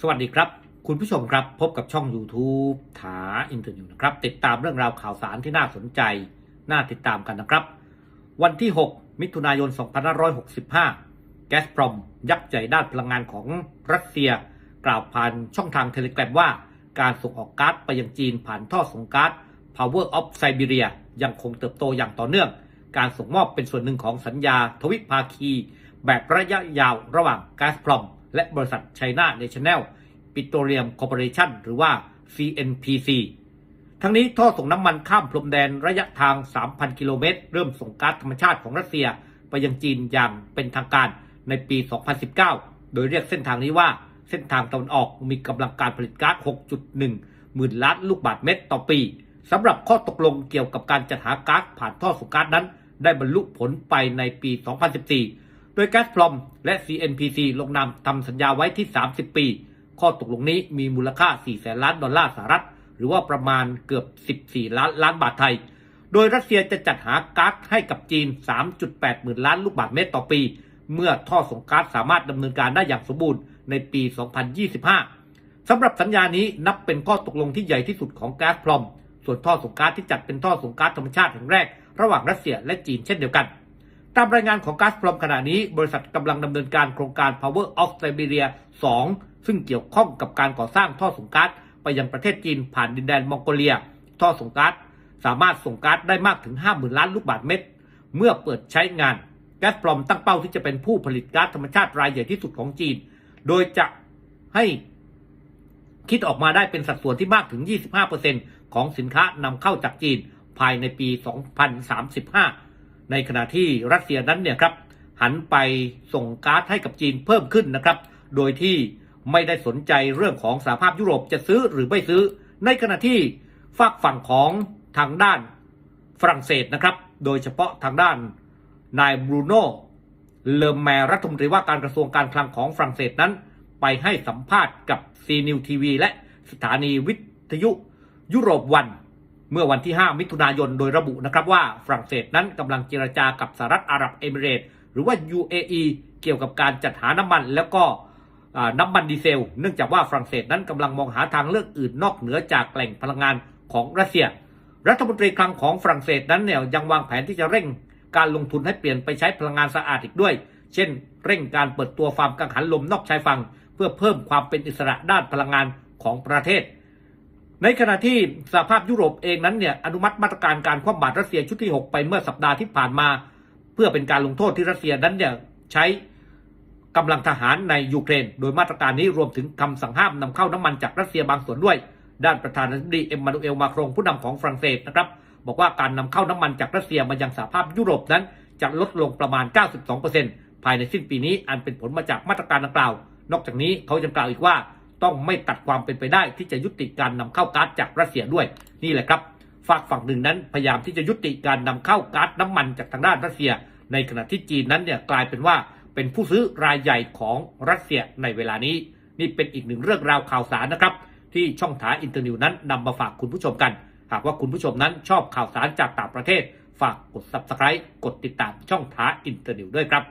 สวัสดีครับ คุณผู้ชมครับพบกับช่อง YouTube ถาอินเทอร์นิวนะครับ ติดตามเรื่องราวข่าวสารที่น่าสนใจ น่าติดตามกันนะครับ วันที่ 6 มิถุนายน 2565 แก๊สพรอมยักษ์ใหญ่ด้านพลังงานของรัสเซีย กล่าวผ่านช่องทางเทเลกรมว่า การส่งออกก๊าซไปยังจีนผ่านท่อส่งก๊าซ Power of Siberia ยังคงเติบโตอย่างต่อเนื่อง การส่งมอบเป็นส่วนหนึ่งของสัญญาทวิภาคี แบบระยะยาวระหว่างแก๊สพรอม และบริษัทไชน่าเนชั่นแนลปิโตรเลียมคอร์ปอเรชั่นหรือว่า CNPC ทั้งนี้ท่อส่งน้ำมันข้ามพรมแดนระยะทาง 3,000 กิโลเมตร เริ่มส่งก๊าซธรรมชาติของรัสเซียไปยังจีนอย่างเป็นทางการในปี 2019 โดยเรียกเส้นทางนี้ว่าเส้นทางตะวันออกมีกำลังการผลิตก๊าซ 6.1 หมื่นล้านลูกบาศก์เมตรต่อปีสำหรับข้อตกลงเกี่ยวกับการจัดหาก๊าซผ่านท่อส่งก๊าซนั้น ได้บรรลุผลไปในปี 2014 โดยแก๊สพลอมและ CNPC ลงนามทำสัญญาไว้ที่ 30 ปี ข้อตกลงนี้มีมูลค่า 4 แสนล้านดอลลาร์สหรัฐ หรือว่าประมาณเกือบ 14 ล้านล้านบาทไทย โดยรัสเซียจะจัดหาก๊าซให้กับจีน 3.8 หมื่นล้านลูกบาศก์เมตรต่อปี เมื่อท่อส่งก๊าซสามารถดำเนินการได้อย่างสมบูรณ์ในปี 2025 สำหรับสัญญานี้นับเป็นข้อตกลงที่ใหญ่ที่สุดของแก๊สพลอม ส่วนท่อส่งก๊าซที่จัดเป็นท่อส่งก๊าซธรรมชาติแห่งแรก ระหว่างรัสเซียและจีนเช่นเดียวกัน ตามรายงานของก๊าซพลอมขณะนี้ บริษัทกำลังดำเนินการโครงการ Power of Siberia 2 ซึ่งเกี่ยวข้องกับการก่อสร้างท่อส่งก๊าซไปยังประเทศจีนผ่านดินแดนมองโกเลีย ท่อส่งก๊าซสามารถส่งก๊าซได้มากถึง 50,000 ล้านลูกบาศก์เมตร เมื่อเปิดใช้งานแก๊สพลอมตั้งเป้าที่จะเป็นผู้ผลิตก๊าซธรรมชาติรายใหญ่ที่สุดของจีน โดยจะให้คิดออกมาได้เป็นสัดส่วนที่มากถึง 25%ของสินค้านำเข้าจากจีนภายในปี 2035 ในขณะที่รัสเซียนั้นเนี่ยครับหันไปส่งก๊าซให้กับจีนเพิ่มขึ้นนะครับ โดยที่ไม่ได้สนใจเรื่องของสหภาพยุโรปจะซื้อหรือไม่ซื้อ ในขณะที่ฝากฝั่งของทางด้านฝรั่งเศสนะครับ โดยเฉพาะทางด้านนายบรูโน่เลอแมร์รัฐมนตรีว่าการกระทรวงการคลังของฝรั่งเศสนั้น ไปให้สัมภาษณ์กับซีนิวทีวีและสถานีวิทยุยุโรปวัน เมื่อวันที่ 5 มิถุนายนโดยระบุนะครับว่าฝรั่งเศสนั้นกำลังเจรจากับสหรัฐอาหรับเอมิเรตส์หรือว่า UAE เกี่ยวกับการจัดหาน้ำมันแล้วก็น้ำมันดีเซล เนื่องจากว่าฝรั่งเศสนั้นกำลังมองหาทางเลือกอื่นนอกเหนือจากแหล่งพลังงานของรัสเซีย รัฐมนตรีคลังของฝรั่งเศสนั้นเนี่ยยังวางแผนที่จะเร่งการลงทุนให้เปลี่ยนไปใช้พลังงานสะอาดอีกด้วย เช่น เร่งการเปิดตัวฟาร์มกังหันลมนอกชายฝั่งเพื่อเพิ่มความเป็นอิสระด้านพลังงานของประเทศ ในขณะที่สหภาพยุโรปเองนั้นเนี่ยอนุมัติมาตรการการคว่ำบาตรรัสเซียชุดที่ 6 ไปเมื่อสัปดาห์ที่ผ่านมา เพื่อเป็นการลงโทษที่รัสเซียนั้นเนี่ยใช้กำลังทหารในยูเครน โดยมาตรการนี้รวมถึงคำสั่งห้ามนำเข้าน้ำมันจากรัสเซียบางส่วนด้วย ด้านประธานาธิบดีเอ็มมานูเอลมาครงผู้นำของฝรั่งเศสนะครับบอกว่าการนำเข้าน้ำมันจากรัสเซียมายังสหภาพยุโรปนั้นจะลดลงประมาณ 92%ภายในสิ้นปีนี้อันเป็นผลมาจากมาตรการดังกล่าว นอกจากนี้เขายังกล่าวอีกว่า ต้องไม่ตัดความเป็นไปได้ที่จะยุติการนำเข้าก๊าซจากรัสเซียด้วยนี่แหละครับฝากฝั่งหนึ่งนั้นพยายามที่จะยุติการนำเข้าก๊าซน้ำมันจากทางด้านรัสเซีย ในขณะที่จีนนั้นเนี่ยกลายเป็นว่าเป็นผู้ซื้อรายใหญ่ของรัสเซียในเวลานี้ นี่เป็นอีกหนึ่งเรื่องราวข่าวสารนะครับ ที่ช่องถาอินเตอร์นิวนั้นนำมาฝากคุณผู้ชมกัน หากว่าคุณผู้ชมนั้นชอบข่าวสารจากต่างประเทศ ฝากกด subscribe กดติดตามช่องท้าอินเตอร์นิวด้วยครับ